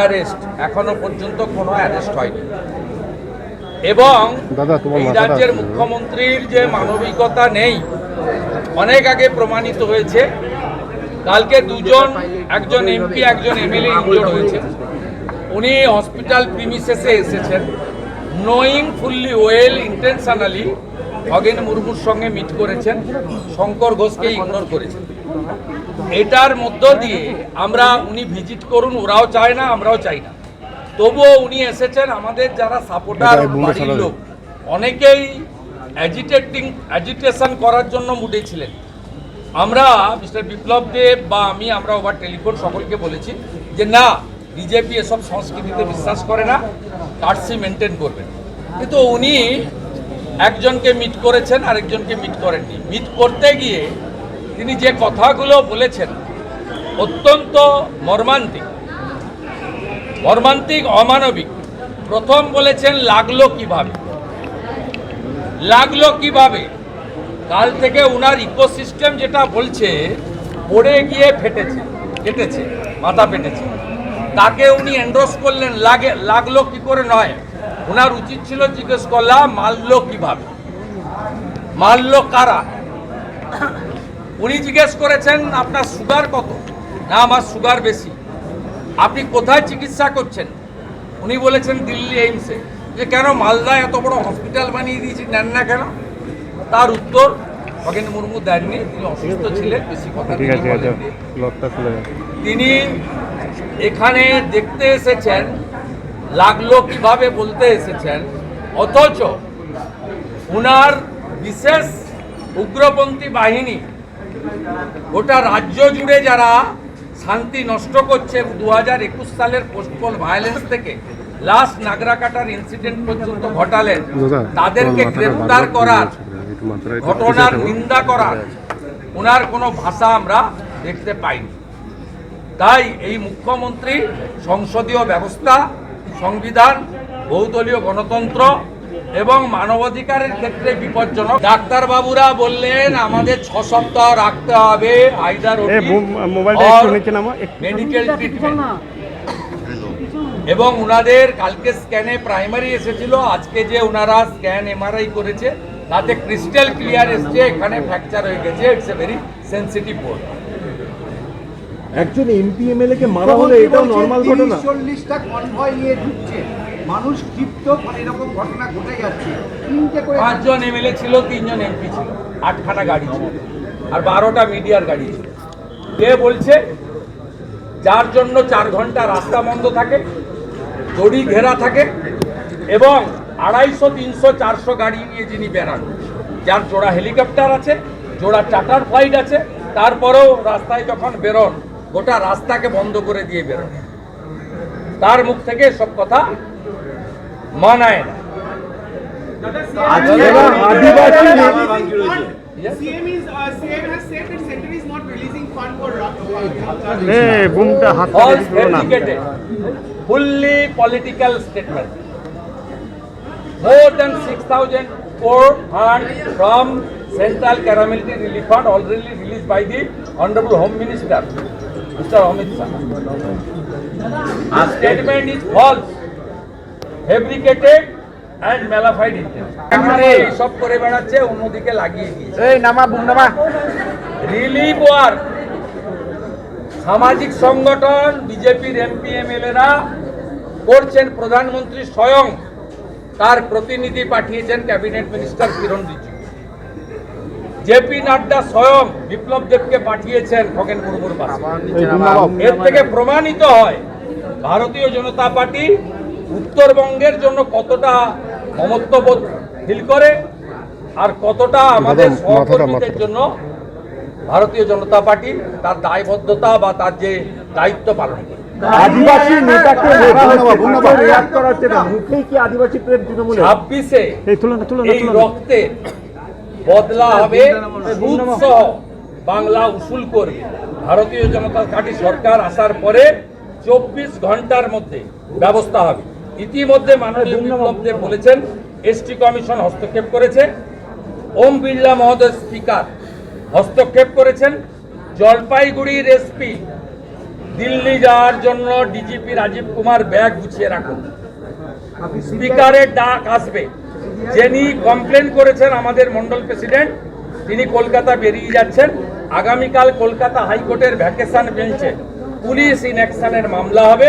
Arrest এখনো পর্যন্ত কোনো অ্যারেস্ট হয়নি এবং এই রাজ্যের মুখ্যমন্ত্রীর যে মানবিকতা নেই অনেক আগে প্রমাণিত হয়েছে কালকে দুজন একজন এমপি একজন এমএলএ ইনজোর্ড হয়েছে উনি হসপিটাল প্রিমিসেসে এসেছেন knowing fully well intentionally Khagen মুর্মুর সঙ্গে মিট করেছেন শঙ্কর ঘোষকে ইগনোর করেছেন এটার মধ্য দিয়ে আমরা উনি ভিজিট করুন ওরাও চায় না আমরাও চাই না তবুও উনি এসেছেন আমাদের যারা সাপোর্টার বাড়ির লোক অনেকেই অ্যাজিটেটিং অ্যাজিটেশন করার জন্য মুডে ছিলেন আমরা মিস্টার বিপ্লব দেব বা আমি আমরা ওভার টেলিফোন সকলকে বলেছি যে না বিজেপি এসব সংস্কৃতিতে বিশ্বাস করে না কার্সি মেনটেন করবেন কিন্তু উনি একজনকে মিট করেছেন আরেকজনকে মিট করেননি মিট করতে গিয়ে তিনি যে কথাগুলো বলেছেন অত্যন্ত মর্মান্তিক মর্মান্তিক অমানবিক প্রথম বলেছেন লাগলো কিভাবে লাগলো কিভাবে কাল থেকে উনার ইকোসিস্টেম যেটা বলছে পড়ে গিয়ে ফেটেছে ফেটেছে মাথা ফেটেছে তাকে উনি এন্ডোস করলেন লাগে লাগলো কি করে নয় ওনার উচিত ছিল জিজ্ঞেস করলাম মারল কিভাবে মারল কারা উনি জিজ্ঞেস করেছেন আপনার সুগার কত না আমার সুগার বেশি আপনি কোথায় চিকিৎসা করছেন উনি বলেছেন দিল্লি এইমসে যে কেন মালদায় এত বড় হসপিটাল বানিয়ে দিয়েছি নেন না কেন তার উত্তর খগেন মুর্মু দেননি তিনি অসুস্থ ছিলেন বেশি কথা আচ্ছা, তিনি এখানে দেখতে এসেছেন লাগলো কিভাবে বলতে এসেছেন অথচ উনার বিশেষ উগ্রপন্থী বাহিনী গোটা রাজ্য জুড়ে যারা শান্তি নষ্ট করছে দু হাজার একুশ সালের পোস্টপোল ভায়োলেন্স থেকে লাস্ট নাগরাকাটার ইনসিডেন্ট পর্যন্ত ঘটালেন তাদেরকে গ্রেফতার করার ঘটনার নিন্দা করার ওনার কোনো ভাষা আমরা দেখতে পাইনি তাই এই মুখ্যমন্ত্রী সংসদীয় ব্যবস্থা সংবিধান বহুদলীয় গণতন্ত্র এবং মানবাধিকারের ক্ষেত্রে বিপজ্জনক ডাক্তারবাবুরা বললেন আমাদের ছ সপ্তাহ রাখতে হবে আইদার মেডিকেল ট্রিটমেন্ট এবং ওনাদের কালকে স্ক্যানে প্রাইমারি এসেছিল আজকে যে ওনারা স্ক্যান এমআরআই করেছে তাতে ক্রিস্টাল ক্লিয়ার এসছে এখানে ফ্র্যাকচার হয়ে গেছে it's a very sensitive board একজন এমপি এমএলএ কে মারা হলে এটাও নরমাল ঘটনা 40টা কনভয় নিয়ে ঢুকছে মানুষ ক্ষিপ্ত মানে এরকম ঘটনা ঘটে যাচ্ছে তিনটে করে পাঁচজন এমএলএ ছিল তিনজন এমপি ছিল আটখানা গাড়ি ছিল আর বারোটা মিডিয়ার গাড়ি ছিল কে বলছে যার জন্য চার ঘন্টা রাস্তা বন্ধ থাকে দড়ি ঘেরা থাকে এবং আড়াইশো তিনশো চারশো গাড়ি নিয়ে যিনি বেড়ান যার জোড়া হেলিকপ্টার আছে জোড়া টাটার ফ্লাইট আছে তারপরেও রাস্তায় যখন বেরোন গোটা রাস্তাকে বন্ধ করে দিয়ে বেরোন তার মুখ থেকে সব কথা मनाएं। uh, All fabricated, fully political statement. More than 6,000 crore earned from Central Calamity Relief Fund already released by the Honorable Home Minister, Mr. Amit Shah. The statement is false. Fabricated and malafide intelligence সব করে বেড়াচ্ছে অন্যদিকে লাগিয়ে দিয়েছে এই নামা বুমনামা relief work সামাজিক সংগঠন বিজেপির এমপি এমএলএরা করছেন প্রধানমন্ত্রী স্বয়ং তার প্রতিনিধি পাঠিয়েছেন cabinet minister Kiren Rijiju JP Nadda স্বয়ং বিপ্লব দেবকে পাঠিয়েছেন খগেন মুর্মুর এর থেকে প্রমাণিত হয় ভারতীয় জনতা পার্টি উত্তরবঙ্গের জন্য কতটা মমত্ববোধ ফিল করে আর কতটা আমাদের সহকর্মীদের জন্য ভারতীয় জনতা পার্টি তার দায়বদ্ধতা বা তার যে দায়িত্ব পালন করে বদলা হবে ভারতীয় জনতা পার্টি সরকার আসার পরে চব্বিশ ঘন্টার মধ্যে ব্যবস্থা হবে ইতিমধ্যে মাননীয় বিপ্লব দেব বলেছেন এসটি কমিশন হস্তক্ষেপ করেছে ওম বিড়লা মহোদয় স্পিকার হস্তক্ষেপ করেছেন জলপাইগুড়ির এসপি দিল্লি যাওয়ার জন্য ডিজিপি রাজীব কুমার ব্যাগ গুছিয়ে রাখুন স্পিকারের ডাক আসবে যিনি কমপ্লেন করেছেন আমাদের মন্ডল প্রেসিডেন্ট তিনি কলকাতা বেরিয়ে যাচ্ছেন আগামীকাল কলকাতা হাইকোর্টের ভ্যাকেশন বেঞ্চে পুলিশ ইনঅ্যাকশনের মামলা হবে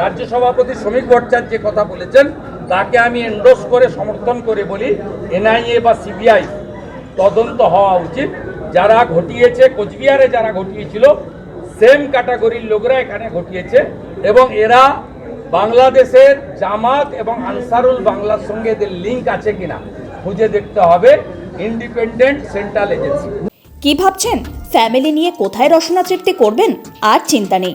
রাজ্য সভাপতি শ্রমিক ভট্টাচার্য যে কথা বলেছেন তাকে আমি এন্ডোস করে সমর্থন করে বলি এনআইএ বা সিবিআই তদন্ত হওয়া উচিত যারা ঘটিয়েছে কোচবিহারে যারা ঘটিয়েছিল সেম ক্যাটাগরির লোকরা এখানে ঘটিয়েছে এবং এরা বাংলাদেশের জামাত এবং আনসারুল বাংলার সঙ্গে এদের লিঙ্ক আছে কিনা খুঁজে দেখতে হবে ইন্ডিপেন্ডেন্ট সেন্ট্রাল এজেন্সি কি ভাবছেন ফ্যামিলি নিয়ে কোথায় রসনা তৃপ্তি করবেন আর চিন্তা নেই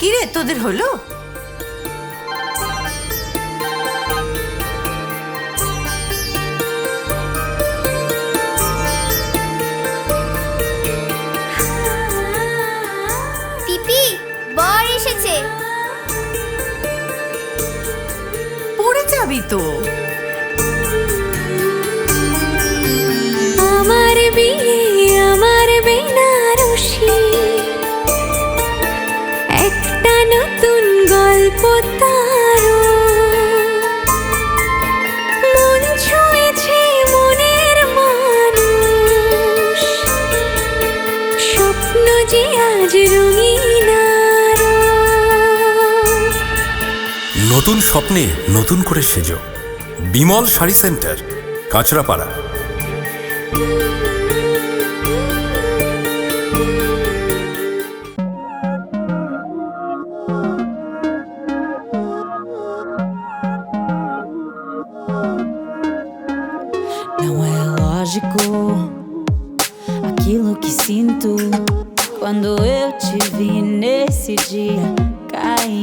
কি রে তোদের হলো নতুন স্বপ্নে নতুন করে সেজ Bimal Sari centre Kanchrapara Quando eu te vi nesse dia, caí.